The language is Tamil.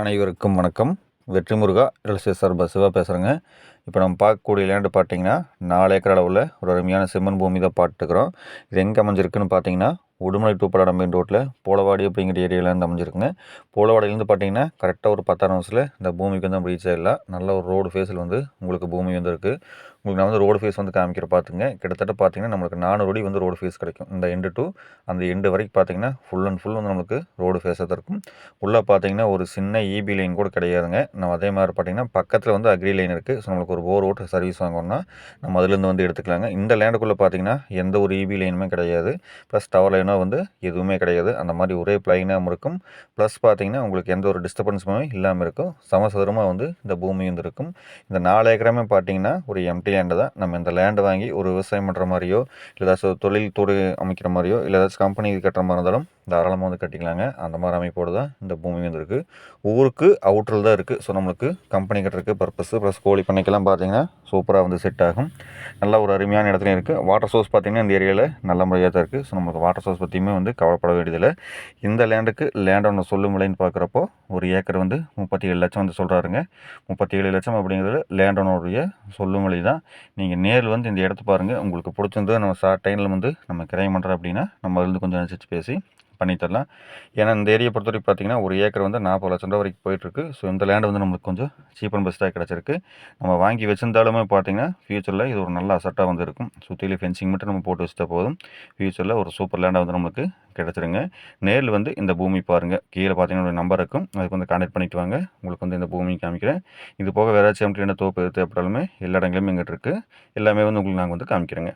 அனைவருக்கும் வணக்கம். வெற்றி முருகா ரியல் சார்பா சிவா பேசுகிறேங்க இப்போ நம்ம பார்க்கக்கூடிய லேண்டு பார்த்தீங்கன்னா நாலு ஏக்கர் அளவில் ஒரு அருமையான செம்மன் பூமி தான் பார்த்துக்கிறோம் இது எங்கே அமைஞ்சிருக்குன்னு பார்த்தீங்கன்னா உடுமலை டூ பல்லடம் மெயின் ரோட்டில் போலவாடி அப்படிங்கிற ஏரியாவிலேருந்து அமைஞ்சிருக்குங்க. போலவாடியிலேருந்து பார்த்தீங்கன்னா கரெக்டாக ஒரு பத்தாயிரம் வருஷத்தில் இந்த பூமிக்கு வந்து ரீச் ஆகிடலாம் நல்ல ஒரு ரோடு ஃபேஸில் வந்து உங்களுக்கு பூமி வந்துருக்கு. உங்களுக்கு நான் வந்து ரோடு ஃபேஸ் வந்து காமிக்கிற பார்த்துங்க. கிட்டத்தட்ட பார்த்தீங்கன்னா நம்மளுக்கு நானூறு அடி வந்து ரோடு ஃபேஸ் கிடைக்கும். இந்த எண்டு டு அந்த எண்டு வரைக்கும் பார்த்தீங்கன்னா ஃபுல் அண்ட் ஃபுல் வந்து நம்மளுக்கு ரோடு ஃபேஸாக தான் இருக்கும். உள்ளே பார்த்தீங்கன்னா ஒரு சின்ன இபி லைன் கூட கிடையாதுங்க. நம்ம அதே மாதிரி பார்த்தீங்கன்னா பக்கத்தில் வந்து அக்ரி லைன் இருக்குது ஸோ நம்மளுக்கு ஒரு போர் ஓட்டு சர்வீஸ் வாங்கணும்னா நம்ம அதுலேருந்து வந்து எடுத்துக்கலாங்க. இந்த லேண்டுக்குள்ளே பார்த்தீங்கன்னா எந்த ஒரு இபி லைனுமே கிடையாது. ப்ளஸ் டவர் லைனாக வந்து எதுவுமே கிடையாது. அந்த மாதிரி ஒரே பிளைனாகவும் இருக்கும். ப்ளஸ் பார்த்தீங்கன்னா உங்களுக்கு எந்த ஒரு டிஸ்டர்பன்ஸுமே இல்லாமல் இருக்கும். சமசதுரமாக வந்து இந்த பூமி வந்து இருக்கும். இந்த நாலு ஏக்கரமே பார்த்தீங்கன்னா ஒரு எம்டி லேண்டு தான் நம்ம இந்த லேண்டு வாங்கி ஒரு விவசாயம் பண்ணுற மாதிரியோ இல்லை ஏதாச்சும் தொழில் துறை அமைக்கிற மாதிரியோ இல்லை ஏதாச்சும் கம்பெனி கட்டுற மாதிரி இருந்தாலும் தாராளமாக வந்து கட்டிக்கலாங்க. அந்த மாதிரி அமைப்போடு தான் இந்த பூமி வந்துருக்கு. ஊருக்கு அவுட்டரில் தான் இருக்குது ஸோ நம்மளுக்கு கம்பெனி கட்டுறதுக்கு பர்பஸ் ப்ளஸ் கோழி பண்ணைக்கெல்லாம் பார்த்தீங்கன்னா சூப்பராக வந்து செட் ஆகும். நல்ல ஒரு அருமையான இடத்துலையும் இருக்குது வாட்டர் சோர்ஸ் பார்த்திங்கன்னா இந்த ஏரியாவில் நல்ல முறையாக தான் இருக்குது ஸோ நம்மளுக்கு வாட்டர் சோர்ஸ் பற்றியுமே வந்து கவலைப்பட வேண்டியதில்லை. இந்த லேண்டுக்கு லேண்ட் ஒன்று சொல்லும் விலைன்னு பார்க்குறப்போ ஒரு ஏக்கர் வந்து முப்பத்தி ஏழு லட்சம் வந்து சொல்கிறாருங்க முப்பத்தி ஏழு லட்சம் அப்படிங்கிறது லேண்ட் ஒன்றுடைய சொல்லும் வழி தான். நீங்கள் நேரில் வந்து இந்த இடத்த பாருங்கள் உங்களுக்கு பிடிச்சிருந்தது நம்ம ஷார்ட் டைமில் வந்து நம்ம கிரைம் பண்ணுறோம் அப்படின்னா நம்ம இருந்து கொஞ்சம் அனுசரித்து பேசி பண்ணி தரலாம் ஏன்னா இந்த ஏரியா பொறுத்த வரைக்கும் பார்த்தீங்கன்னா ஒரு ஏக்கர் வந்து நாற்பது லட்சம் ரூபா வரைக்கும் போயிட்டுருக்கு. ஸோ இந்த லேண்ட் வந்து நம்மளுக்கு கொஞ்சம் சீப் அண்ட் பெஸ்ட்டாக கிடச்சிருக்கு. நம்ம வாங்கி வச்சிருந்தாலுமே பார்த்தீங்கன்னா ஃபியூச்சரில் இது ஒரு நல்ல அசட்டாக வந்து இருக்கும். சுற்றிலும் ஃபென்சிங் மட்டும் நம்ம போட்டு வச்சுட்டா போதும். ஃபியூச்சரில் ஒரு சூப்பர் லேண்டாக வந்து நம்மளுக்கு கிடச்சிருங்க. நேரில் வந்து இந்த பூமி பாருங்கள் கீழே பார்த்தீங்கன்னா நம்பர் இருக்கும். அதுக்கு வந்து கான்டாக்ட் பண்ணிட்டு வாங்க. உங்களுக்கு வந்து இந்த பூமி காமிக்கிறேன். இது போக வேறு ஏதாச்சும் என்ன தோப்பு தேவைப்பட்டாலுமே எல்லா இடங்களுமே எங்கிட்ட இருக்குது எல்லாமே வந்து உங்களுக்கு நாங்கள் வந்து காமிக்கிறேங்க.